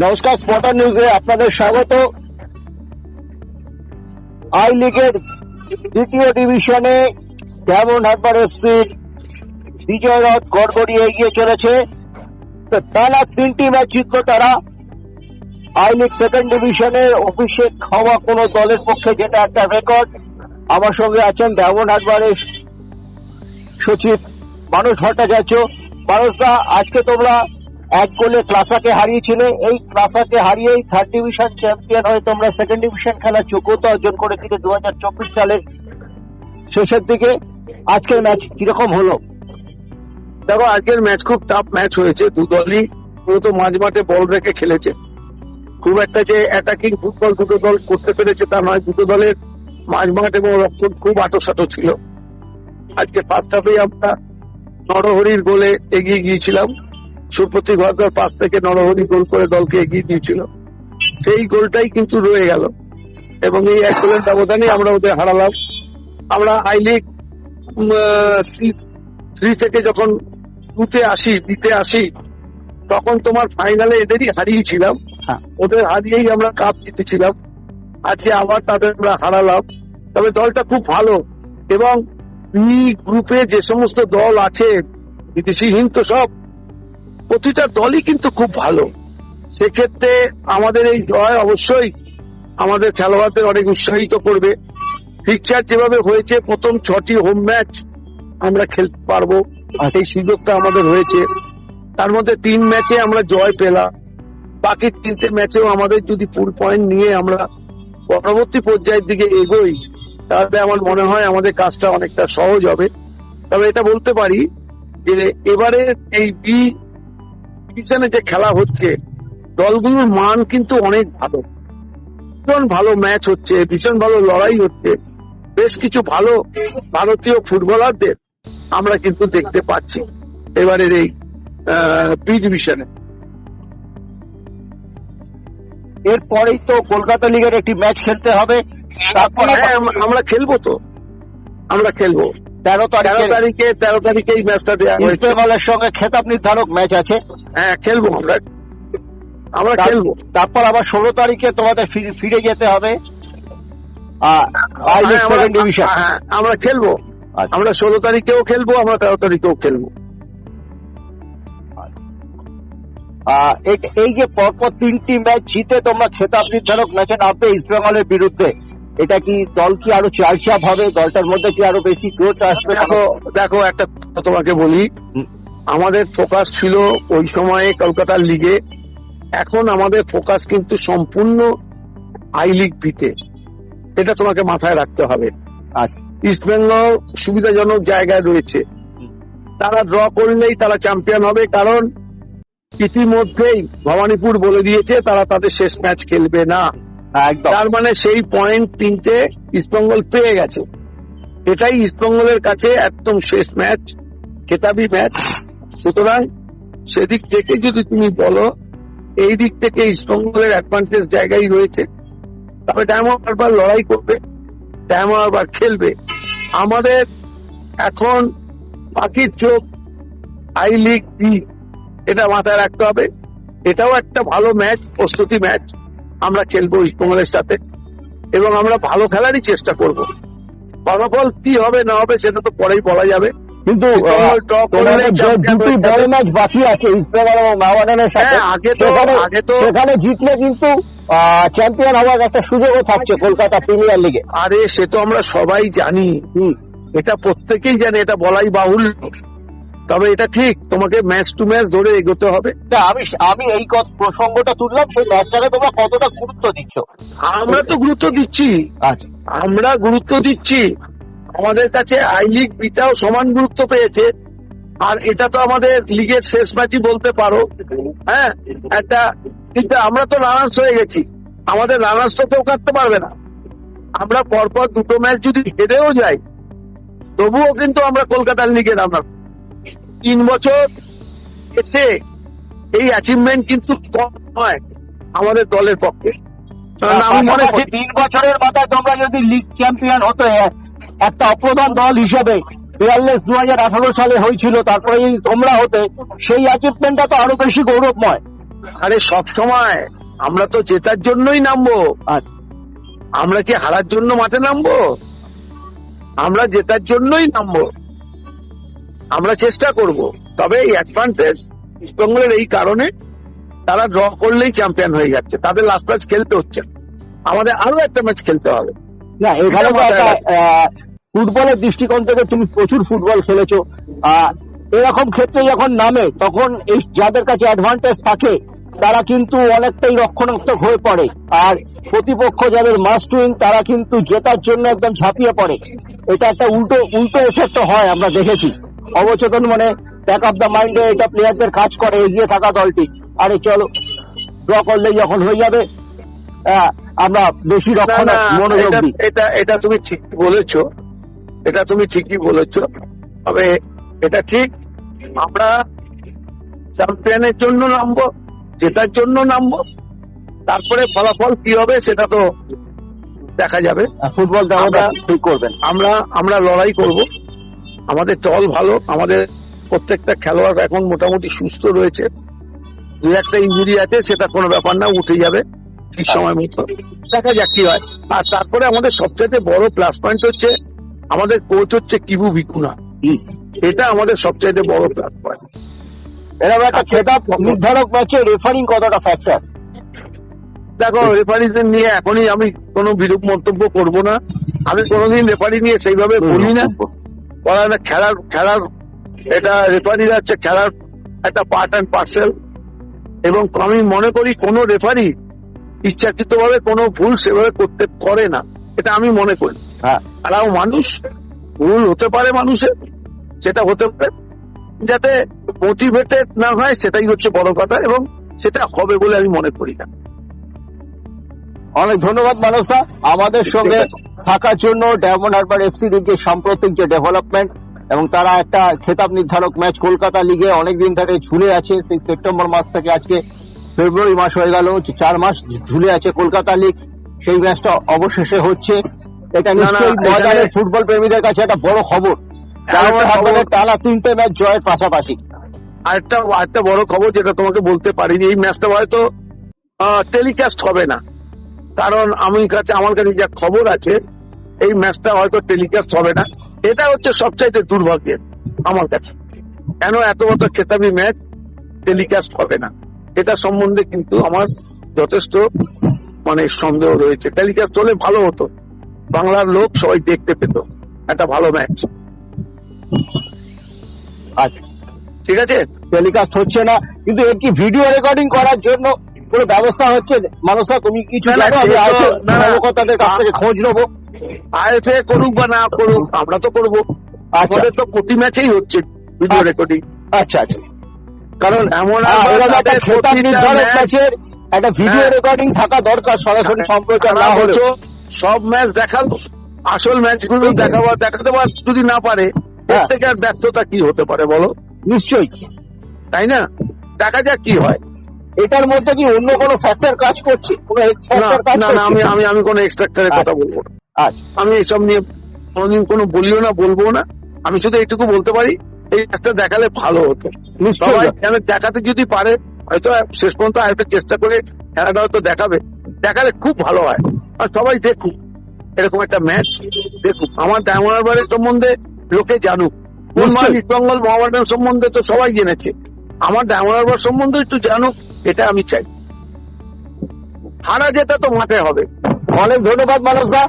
নমস্কার স্পটার নিউজে আপনাদের স্বাগত। আই লিগের দ্বিতীয় ডিভিশনে ডায়মন্ড হারবার এফসির বিজয় রথ গড়গড়ি এগিয়ে চলেছে। তো টানা তিনটি ম্যাচ জিতলো তারা। আই লিগ সেকেন্ড ডিভিশনে অভিষেক হওয়া কোন দলের পক্ষে যেটা একটা রেকর্ড আমার সঙ্গে আছেন ডায়মন্ড হারবারের সচিব মানুষ ভট্টাচার্য। মানুষরা আজকে তোমরা এক গোলে ক্লাসাকে হারিয়েছিলে, এই ক্লাসাকে হারিয়েই থার্ড ডিভিশন চ্যাম্পিয়ন হয়ে তোমরা সেকেন্ড ডিভিশন খেলার যোগ্যতা অর্জন করেছিলে দু হাজার চব্বিশ সালের শেষের দিকে। আজকের ম্যাচ কীরকম হলো? দেখো, আজকের ম্যাচ খুব টাফ ম্যাচ হয়েছে। দু দলই মূলত মাঝ মাঠে বল রেখে খেলেছে। খুব একটা যে অ্যাটাকিং ফুটবল দুটো দল করতে পেরেছে তা নয়। দুটো দলের মাঝ মাঠ এবং রক্ষণ খুব আটোসাটো ছিল। আজকে ফার্স্ট হাফেই আমরা নরহরির গোলে এগিয়ে গিয়েছিলাম। সুপ্রতি ঘরদার পাশ থেকে নরহরি গোল করে দলকে এগিয়ে দিয়েছিল সেই গোলটাই কিন্তু রয়ে গেল। এবং এই এক গোলের ব্যবধানে আমরা ওদের হারালাম। আমরা আই লিগ থ্রি থেকে যখন টুতে আসি দিতে আসি তখন তোমার ফাইনালে এদেরই হারিয়েছিলাম। হ্যাঁ। ওদের হারিয়েই আমরা কাপ জিতেছিলাম। আজকে আবার তাদের আমরা হারালাম। তবে দলটা খুব ভালো। এবং বি গ্রুপে যে সমস্ত দল আছে বিদেশিহীন তো সব প্রতিটা দলই কিন্তু খুব ভালো। সেক্ষেত্রে আমাদের এই জয় অবশ্যই আমাদের খেলোয়াড়দের অনেক উৎসাহিত করবে। পিকচার যেভাবে হয়েছে প্রথম ছটি হোম ম্যাচ আমরা খেলতে পারব। আর এই সুযোগটা আমাদের হয়েছে তার মধ্যে তিন ম্যাচে আমরা জয় পেলাম। বাকি তিনটে ম্যাচেও আমাদের যদি ফুল পয়েন্ট নিয়ে আমরা পরবর্তী পর্যায়ের দিকে এগোই তাহলে আমার মনে হয় আমাদের কাজটা অনেকটা সহজ হবে। তবে এটা বলতে পারি যে এবারে এই বি ডিভিশনে যে খেলা হচ্ছে দলগুলোর মান কিন্তু অনেক ভালো। ভীষণ ভালো ম্যাচ হচ্ছে ভীষণ ভালো লড়াই হচ্ছে। বেশ কিছু ভালো ভারতীয় ফুটবলারদের আমরা কিন্তু দেখতে পাচ্ছি এবারের এই বি ডিভিশনে এরপরেই তো কলকাতা লিগের একটি ম্যাচ খেলতে হবে। তারপরে হ্যাঁ, আমরা খেলব তো। আমরা খেলব। তেরো তেরো তারিখে তারিখে তেরো তারিখে এই ম্যাচটা দেওয়া ইস্ট বেঙ্গলের সঙ্গে খেতাব নির্ধারক ম্যাচ আছে। হ্যাঁ খেলব আমরা। আমরা খেলব। তারপর আবার ষোলো তারিখে তোমাদের ফিরে- যেতে হবে। হ্যাঁ, ডিভিশন হ্যাঁ, আমরা খেলব। আচ্ছা। আমরা ষোলো তারিখেও খেলব আমরা তেরো তারিখেও খেলব। এই যে পরপর তিনটি ম্যাচ জিতে তোমরা খেতাব নির্ধারক ম্যাচে নামবে ইস্ট বেঙ্গলের বিরুদ্ধে। এটা কি দল কি আরও চারচাপ হবে? দলটার মধ্যে কি আরও বেশি গ্রোথ আসবে? দেখো দেখো একটা কথা তোমাকে বলি। আমাদের ফোকাস ছিল ওই সময়ে কলকাতার লিগে এখন আমাদের ফোকাস কিন্তু সম্পূর্ণ আই লিগ বিতে এটা তোমাকে মাথায় রাখতে হবে। আচ্ছা। ইস্ট বেঙ্গল সুবিধাজনক জায়গায় রয়েছে। তারা ড্র করলেই তারা চ্যাম্পিয়ন হবে কারণ ইতিমধ্যেই ভবানীপুর বলে দিয়েছে তারা তাদের শেষ ম্যাচ খেলবে না। তার মানে সেই পয়েন্ট তিনটে ইস্টবেঙ্গল পেয়ে গেছে। এটাই ইস্টবেঙ্গলের কাছে একদম শেষ ম্যাচ খেতাবি ম্যাচ সুতরাং সেদিক থেকে যদি তুমি বলো, এই দিক থেকে ইস্টবেঙ্গলের অ্যাডভান্টেজ জায়গায় রয়েছে। তবে ডায়মন্ড হারবার লড়াই করবে ডায়মন্ড হারবার খেলবে। আমাদের এখন পাখির চোখ আই লিগ এটা মাথায় রাখতে হবে। এটাও একটা ভালো ম্যাচ প্রস্তুতি ম্যাচ আমরা খেলব ইস্টবেঙ্গলের সাথে এবং আমরা ভালো খেলারই চেষ্টা করব। ফলাফল কি হবে না হবে সেটা তো পরেই বলা যাবে। কিন্তু দুটি বড় ম্যাচ বাকি আছে এবং সাথে হ্যাঁ, সেখানে জিতলে কিন্তু চ্যাম্পিয়ন হওয়ার একটা সুযোগও থাকছে কলকাতা প্রিমিয়ার লিগে আরে সে তো আমরা সবাই জানি। এটা প্রত্যেকেই জানে এটা বলাই বাহুল্য। তবে এটা ঠিক তোমাকে ম্যাচ টু ম্যাচ ধরে এগোতে হবে। আমি আমি এই প্রসঙ্গটা তুললাম সেই ম্যাচটাকে তোমরা কতটা গুরুত্ব দিচ্ছ? আমরা তো গুরুত্ব দিচ্ছি। আচ্ছা। আমরা গুরুত্ব দিচ্ছি। আমাদের কাছে আই লিগ বিটাও সমান গুরুত্ব পেয়েছে। আর এটা তো আমাদের লিগের শেষ ম্যাচই বলতে পারো। হ্যাঁ একটা কিন্তু আমরা তো রানার্স হয়ে গেছি। আমাদের রানার্স তো কেউ কাটতে পারবে না। আমরা পরপর দুটো ম্যাচ যদি হেরেও যাই তবুও কিন্তু আমরা কলকাতার লিগে রানার্স তিন বছর এসে এই অ্যাচিভমেন্ট কিন্তু কম নয় আমাদের দলের পক্ষে। আমি মনে করি তিন বছরের মাথায় তোমরা যদি লিগ চ্যাম্পিয়ন হতে একটা অপ্রধান দল হিসেবে বিয়াল্লিশ দু হাজার আঠারো সালে হয়েছিল তারপরে তোমরা হতে সেই অ্যাচিভমেন্টটা তো আরও বেশি গৌরবময়। আরে সব সময় আমরা তো জেতার জন্যই নামবো। আর আমরা কি হারার জন্য মাঠে নামবো? আমরা জেতার জন্যই নামবো। আমরা চেষ্টা করব। তবে এই অ্যাডভান্টেজ ইস্টবেঙ্গলের এই কারণে তারা ড্র করলেই চ্যাম্পিয়ন হয়ে যাচ্ছে। তাদের লাস্ট ম্যাচ খেলতে হচ্ছে আমাদের আরও একটা ম্যাচ খেলতে হবে। না এখানে ফুটবলের দৃষ্টিকোণ থেকে তুমি প্রচুর ফুটবল খেলেছো। এরকম ক্ষেত্রে যখন নামে তখন এই যাদের কাছে অ্যাডভান্টেজ থাকে তারা কিন্তু অনেকটাই রক্ষণাত্মক হয়ে পড়ে। আর প্রতিপক্ষ যাদের মাস্ট উইন তারা কিন্তু জেতার জন্য একদম ঝাঁপিয়ে পড়ে। এটা একটা উল্টো উল্টো এফেক্ট হয় আমরা দেখেছি। অবচেতন মানে ব্যাক অফ দ্য মাইন্ডে এটা প্লেয়ারদের কাজ করে এগিয়ে থাকা দলটি। আরে চলো ড্র করলেই যখন হয়ে যাবে আমরা বেশি রক্ষণ মনোযোগ এটা- এটা তুমি ঠিকই বলেছ। এটা তুমি ঠিকই বলেছ। তবে এটা ঠিক আমরা চ্যাম্পিয়নের জন্য নামবো জেতার জন্য নামবো। তারপরে ফলাফল কি হবে সেটা তো দেখা যাবে। ফুটবল দেওয়া আমরা- ঠিক করবেন। আমরা আমরা লড়াই করব। আমাদের দল ভালো আমাদের প্রত্যেকটা খেলোয়াড় এখন মোটামুটি সুস্থ রয়েছে। দু একটা ইঞ্জুরি আছে সেটা কোনো ব্যাপার না উঠে যাবে ঠিক সময় মতো। দেখা যাক কি হয়। আর তারপরে আমাদের সবচেয়ে বড় প্লাস পয়েন্ট হচ্ছে আমাদের কোচ হচ্ছে কিবু ভিকুনা। এটা আমাদের সবচেয়ে বড় প্লাস পয়েন্ট এরকম একটা খেতাব নির্ধারক ম্যাচে রেফারিং কতটা ফ্যাক্টর দেখো রেফারিদের নিয়ে এখনই আমি কোনো বিরূপ মন্তব্য করব না। আমি কোনোদিন রেফারি নিয়ে সেইভাবে বলি না। বলা না খেলার খেলার এটা রেফারিরা হচ্ছে খেলার একটা পার্ট অ্যান্ড পার্সেল এবং আমি মনে করি কোন রেফারি ইচ্ছাকৃত ভাবে কোনো ভুল সেভাবে করতে করে না। এটা আমি মনে করি। হ্যাঁ। তারাও মানুষ ভুল হতে পারে মানুষের সেটা হতে পারে যাতে মোটিভেটেড না হয় সেটাই হচ্ছে বড় কথা এবং সেটা হবে বলে আমি মনে করি না। অনেক ধন্যবাদ মানসা আমাদের সঙ্গে। থাকার জন্য ডায়মন্ড হারবার এফসি এর সাম্প্রতিক যে ডেভেলপমেন্ট এবং তারা একটা খেতাব নির্ধারক ম্যাচ কলকাতা লিগে অনেকদিন ধরে ঝুলে আছে সেই সেপ্টেম্বর মাস থেকে আজকে ফেব্রুয়ারি মাস হয়ে গেল চার মাস ঝুলে আছে কলকাতা লিগ সেই ম্যাচটা অবশেষে হচ্ছে। এটা নিশ্চয়ই ময়দানের ফুটবল প্রেমীদের কাছে একটা বড় খবর। ডায়মন্ড হারবারের টানা তিনটে ম্যাচ জয়ের পাশাপাশি। আরেকটা আরেকটা বড় খবর যেটা তোমাকে বলতে পারিনি এই ম্যাচটা হয়তো টেলিকাস্ট হবে না। কারণ আমি কাছে আমার কাছে যা খবর আছে, এই ম্যাচটা হয়তো টেলিকাস্ট হবে না। এটা হচ্ছে সবচাইতে দুর্ভাগ্যের আমার কাছে। কেন এত বড় খেতাবি ম্যাচ টেলিকাস্ট হবে না? এটা সম্বন্ধে কিন্তু আমার যথেষ্ট মানে সন্দেহ রয়েছে। টেলিকাস্ট হলে ভালো হতো। বাংলার লোক সবাই দেখতে পেত। একটা ভালো ম্যাচ আচ্ছা। ঠিক আছে? টেলিকাস্ট হচ্ছে না। কিন্তু এর কি ভিডিও রেকর্ডিং করার জন্য কোনো ব্যবস্থা হচ্ছে? মানুষরা তুমি কিছু না, না, জানো আমি সে তো- আইসে না, না। কর্মকর্তাদের কাছ থেকে খোঁজ নেব। আইএফএ করুক বা না করুক আমরা তো করব। আচ্ছা। আমাদের তো প্রতি ম্যাচেই হচ্ছে ভিডিও আচ্ছা। রেকর্ডিং আচ্ছা আচ্ছা। কারণ এমন হ্যাঁ, একটা তাদের ম্যাচের ভিডিও হ্যাঁ। রেকর্ডিং থাকা দরকার সরাসরি সম্প্রচার না সারা হলেও সব ম্যাচ দেখাল আসল ম্যাচগুলো দেখাবো দেখাতে পার যদি না পারে এর হ্যাঁ। থেকে আর ব্যর্থতা কি হতে পারে বলো? নিশ্চয়ই। তাই না? দেখা যাক কি হয়। এটার মধ্যে কি অন্য কোনো ফ্যাক্টর কাজ করছে? কোনো এক্স ফ্যাক্টর কাজ না না, আমি আমি আমি কোনো এক্সট্রাক্টরের কথা বলব না। আচ্ছা। আমি এসব নিয়ে কোনোদিন কোনো বলিও না বলব না। আমি শুধু এইটুকু বলতে পারি এই ম্যাচটা দেখালে ভালো হতো। সবাই দেখাতে যদি পারে হয়তো শেষ পর্যন্ত আরেকটা চেষ্টা করে খেলাটা হয়তো দেখাবে। দেখালে খুব ভালো হয়। আর সবাই দেখুক এরকম একটা ম্যাচ দেখুক। আমার ডায়মন্ড সম্বন্ধে লোকে জানুক। ইস্ট বেঙ্গল সম্বন্ধে তো সবাই জেনেছে। আমার হারবার সম্বন্ধে একটু জানুক, এটা আমি চাই। হারা যেটা তো মাঠে হবে। অনেক ধন্যবাদ মানুষরা